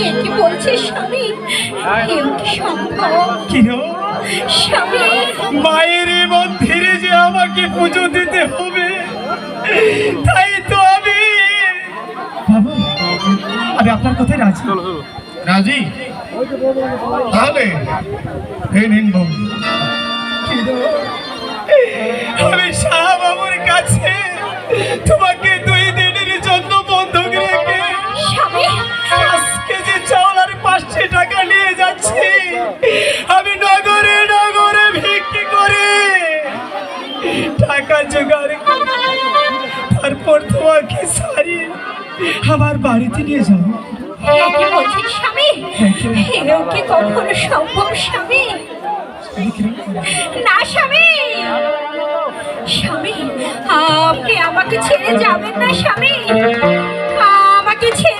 এ কি বলছে স্বামী? এও কি সম্ভব? স্বামী? মায়ের মন্দিরে যে আমাকে পুজো দিতে হবে তাই তো আমি। বাবু আমি আপনার কথাই রাজি। রাজি? তাহলে এই নিন আমি শাহ বাবুর কাছে তোমাকে সারিয়ে আমার বাড়িতে নিয়ে যাব এ কি স্বামী? কি কখনো সম্ভব স্বামী? না স্বামী! স্বামী আপনি আমাকে ছেড়ে যাবেন না স্বামী। আমাকে ছেড়ে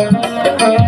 আমাকে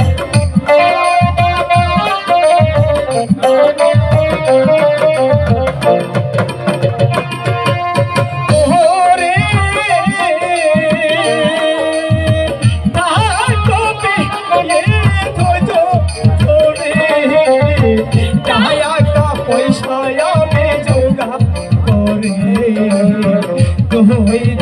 wait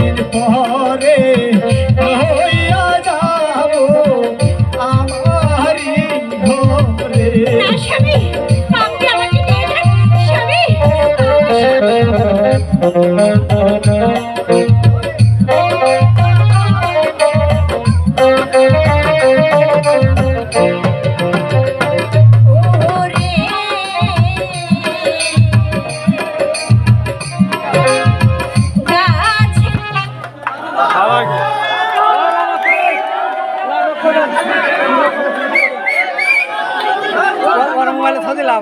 মোবাইলে দিলাম।